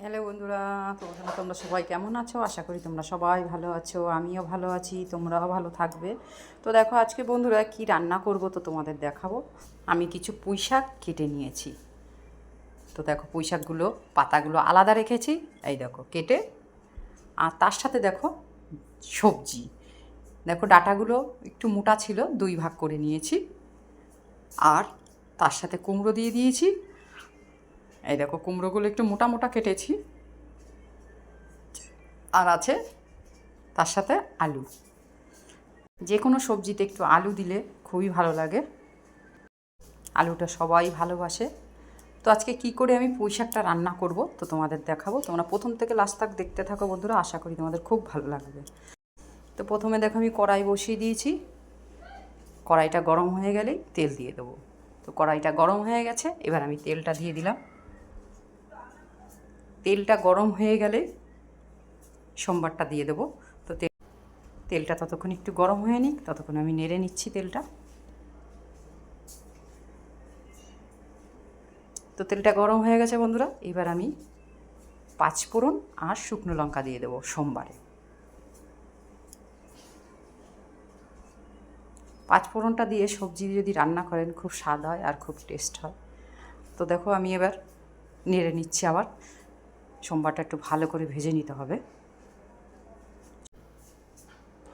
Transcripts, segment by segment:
Hello বন্ধুরা বন্ধুরা তোমরা সবাই কেমন আছো? আশা করি তোমরা সবাই ভালো আছো, আমিও ভালো আছি, তোমরাও ভালো থাকবে। তো দেখো, আজকে বন্ধুরা কি রান্না করব তো তোমাদের দেখাবো। আমি কিছু পুঁই শাক কেটে নিয়েছি। তো দেখো পুঁই শাকগুলো পাতাগুলো আলাদা রেখেছি, এই দেখো, কেটে। আর তার সাথে দেখো, সবজি। দেখো, ডাটাগুলো একটু মোটা ছিল, দুই ভাগ করে নিয়েছি। আর তার সাথে কুমড়ো দিয়ে দিয়েছি। এই দেখো, কুমড়োগুলো একটু মোটা মোটা কেটেছি। আর আছে তার সাথে আলু। যে কোনো সবজিতে একটু আলু দিলে খুবই ভালো লাগে। আলুটা সবাই ভালোবাসে। তো আজকে কি করে আমি পুঁই শাকটা রান্না করব, তো তোমাদের দেখাবো। তোমরা প্রথম থেকে লাস্ট তাক দেখতে থাকো বন্ধুরা, আশা করি তোমাদের খুব ভালো লাগবে। তো প্রথমে দেখো, আমি কড়াই বসিয়ে দিয়েছি। কড়াইটা গরম হয়ে গেলেই তেল দিয়ে দেবো। তো কড়াইটা গরম হয়ে গেছে, এবার আমি তেলটা দিয়ে দিলাম। তেলটা গরম হয়ে গেলে সোমবারটা দিয়ে দেবো। তো তেল তেলটা ততক্ষণ একটু গরম হয়ে নিক, ততক্ষণ আমি নেড়ে নিচ্ছি তেলটা। তো তেলটা গরম হয়ে গেছে বন্ধুরা, এবার আমি পাঁচ ফোড়ন আর শুকনো লঙ্কা দিয়ে দেবো সোমবারে। পাঁচ ফোড়নটা দিয়ে সবজি যদি রান্না করেন, খুব স্বাদ হয় আর খুব টেস্ট হয়। তো দেখো আমি এবার নেড়ে নিচ্ছি আবার। সোমবারটা একটু ভালো করে ভেজে নিতে হবে।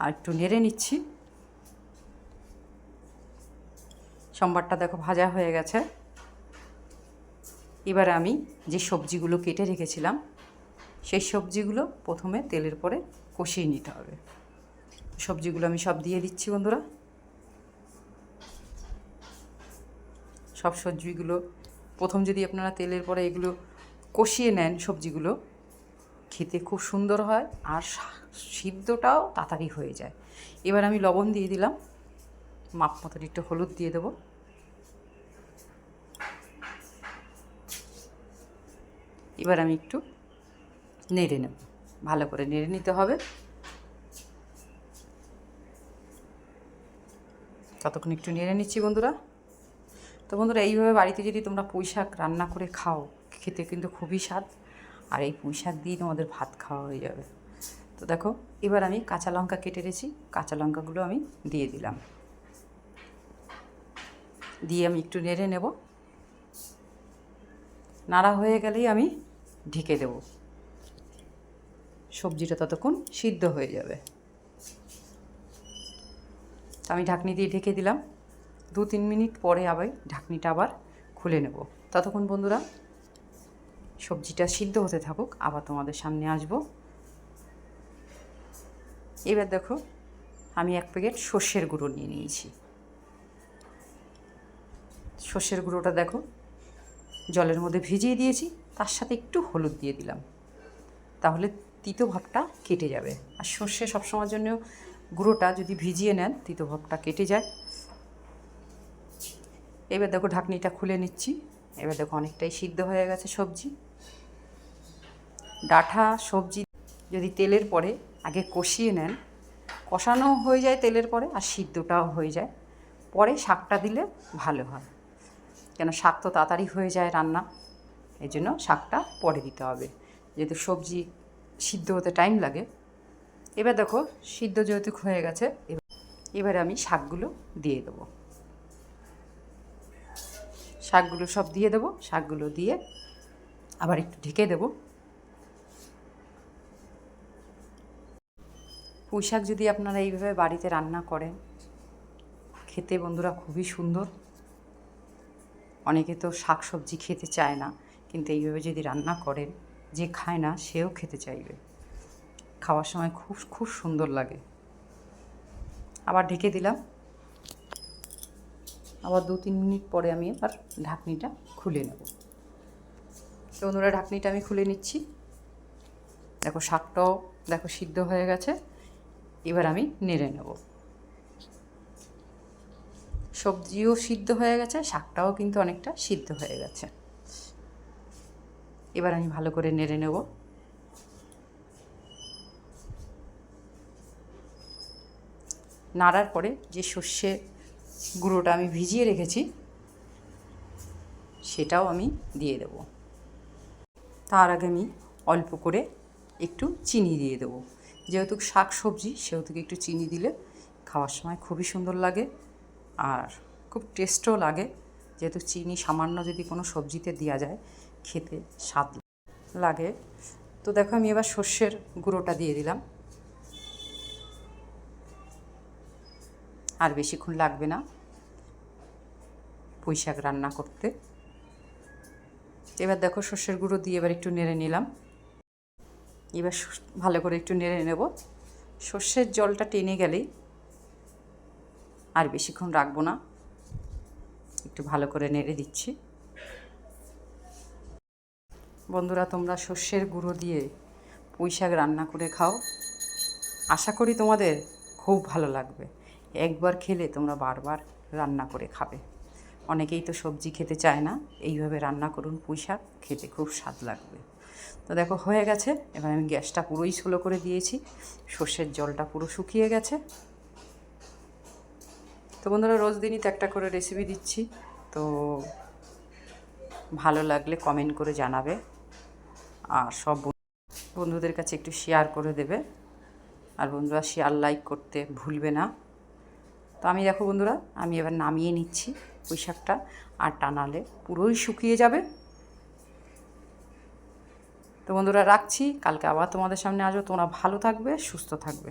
আর একটু নেড়ে নিচ্ছি। সোমবারটা দেখো ভাজা হয়ে গেছে। এবার আমি যে সবজিগুলো কেটে রেখেছিলাম, সেই সবজিগুলো প্রথমে তেলের পরে কষিয়ে নিতে হবে। সবজিগুলো আমি সব দিয়ে দিচ্ছি বন্ধুরা। সব সবজিগুলো প্রথম যদি আপনারা তেলের পরে এগুলো কষিয়ে নেন সবজিগুলো। খেতে খুব সুন্দর হয় আর সিদ্ধটাও তাড়াতাড়ি হয়ে যায়। এবার আমি লবণ দিয়ে দিলাম। মাপ মতন একটু হলুদ দিয়ে দেবো। এবার আমি একটু নেড়ে নেব। ভালো করে নেড়ে নিতে হবে। ততক্ষণ একটু নেড়ে নিচ্ছি বন্ধুরা। তো বন্ধুরা, এইভাবে বাড়িতে যদি তোমরা পুঁই শাক রান্না করে খাও খেতে কিন্তু খুবই স্বাদ। আর এই পুঁই শাক দিয়ে তোমাদের ভাত খাওয়া হয়ে যাবে। তো দেখো, এবার আমি কাঁচা লঙ্কা কেটে রেছি। কাঁচা লঙ্কাগুলো আমি দিয়ে দিলাম। দিয়ে আমি একটু নেড়ে নেব। নাড়া হয়ে গেলেই আমি ঢেকে দেব। সবজিটা ততক্ষণ সিদ্ধ হয়ে যাবে। আমি ঢাকনি দিয়ে ঢেকে দিলাম। দু তিন মিনিট পরে আবার ঢাকনিটা আবার খুলে নেব। ততক্ষণ বন্ধুরা সবজিটা সিদ্ধ হতে থাকুক, আবার তোমাদের সামনে আসব। এবার দেখো, আমি এক প্যাকেট সর্ষের গুঁড়ো নিয়ে নিয়েছি। সর্ষের গুঁড়োটা দেখো, জলের মধ্যে ভিজিয়ে দিয়েছি, তার সাথে একটু হলুদ দিয়ে দিলাম। তাহলে তিতো ভাবটা কেটে যাবে। আর সর্ষে সবসময়ের জন্য গুঁড়োটা যদি ভিজিয়ে নেন, তিতো ভাবটা কেটে যায়। এবার দেখো, ঢাকনিটা খুলে নিচ্ছি। এবার দেখো, অনেকটাই সিদ্ধ হয়ে গেছে সবজি। ডাঁটা সবজি যদি তেলের পরে আগে কষিয়ে নেন, কষানো হয়ে যায় তেলের পরে আর সিদ্ধটাও হয়ে যায়। পরে শাকটা দিলে ভালো হয়। কেন শাক তো তাড়াতাড়ি হয়ে যায় রান্না, এই জন্য শাকটা পরে দিতে হবে। যেহেতু সবজি সিদ্ধ হতে টাইম লাগে। এবার দেখো, সিদ্ধ যেহেতু হয়ে গেছে এবার আমি শাকগুলো দিয়ে দেবো। শাকগুলো সব দিয়ে দেবো, শাকগুলো দিয়ে আবার একটু ঢেকে দেবো। পুঁই শাক যদি আপনারা এইভাবে বাড়িতে রান্না করেন, খেতে বন্ধুরা খুবই সুন্দর। অনেকে তো শাক সবজি খেতে চায় না, কিন্তু এইভাবে যদি রান্না করেন, যে খায় না, সেও খেতে চাইবে। খাওয়ার সময় খুব খুব সুন্দর লাগে। আবার ঢেকে দিলাম। আবার দু তিন মিনিট পরে আমি এবার ঢাকনিটা খুলে নেব। তো বন্ধুরা, ঢাকনিটা আমি খুলে নিচ্ছি। দেখো শাকটাও, দেখো সিদ্ধ হয়ে গেছে। এবার আমি নেড়ে নেব। সবজিও সিদ্ধ হয়ে গেছে, শাকটাও কিন্তু অনেকটা সিদ্ধ হয়ে গেছে। এবার আমি ভালো করে নেড়ে নেব। নাড়ার পরে যে সর্ষে গুঁড়োটা আমি ভিজিয়ে রেখেছি, সেটাও আমি দিয়ে দেব। তার আগে আমি অল্প করে একটু চিনি দিয়ে দেবো। যেহেতু শাক সবজি সেহেতু একটু চিনি দিলে খাওয়ার সময় খুবই সুন্দর লাগে আর খুব টেস্টও লাগে। যেহেতু চিনি সামান্য যদি কোনো সবজিতে দেওয়া যায়, খেতে স্বাদ লাগে। তো দেখো আমি এবার সর্ষের গুঁড়োটা দিয়ে দিলাম। আর বেশিক্ষণ লাগবে না পুঁই শাক রান্না করতে। এবার দেখো সর্ষের গুঁড়ো দিয়ে এবার একটু নেড়ে নিলাম। এবার ভালো করে একটু নেড়ে নেব। সর্ষের জলটা টেনে গেলেই আর বেশিক্ষণ রাখব না। একটু ভালো করে নেড়ে দিচ্ছি। বন্ধুরা, তোমরা সর্ষের গুঁড়ো দিয়ে পুঁই শাক রান্না করে খাও। আশা করি তোমাদের খুব ভালো লাগবে। একবার খেলে তোমরা বারবার রান্না করে খাবে। অনেকেই তো সবজি খেতে চায় না। এইভাবে রান্না করুন পুঁই শাক, খেতে খুব স্বাদ লাগবে। তো দেখো, হয়ে গেছে। এবার আমি গ্যাসটা পুরোই স্লো করে দিয়েছি। সর্ষের জলটা পুরো শুকিয়ে গেছে। তো বন্ধুরা, রোজ দিনই তো একটা করে রেসিপি দিচ্ছি। তো ভালো লাগলে কমেন্ট করে জানাবে। আর সব বন্ধুদের কাছে একটু শেয়ার করে দেবে। আর বন্ধুরা শেয়ার লাইক করতে ভুলবে না। তো আমি দেখো বন্ধুরা, আমি এবার নামিয়ে নিচ্ছি পুঁই শাকটা আর টানালে পুরোই শুকিয়ে যাবে। তো বন্ধুরা রাখছি কালকে আবার তোমাদের সামনে আসব। তোমরা ভালো থাকবে সুস্থ থাকবে।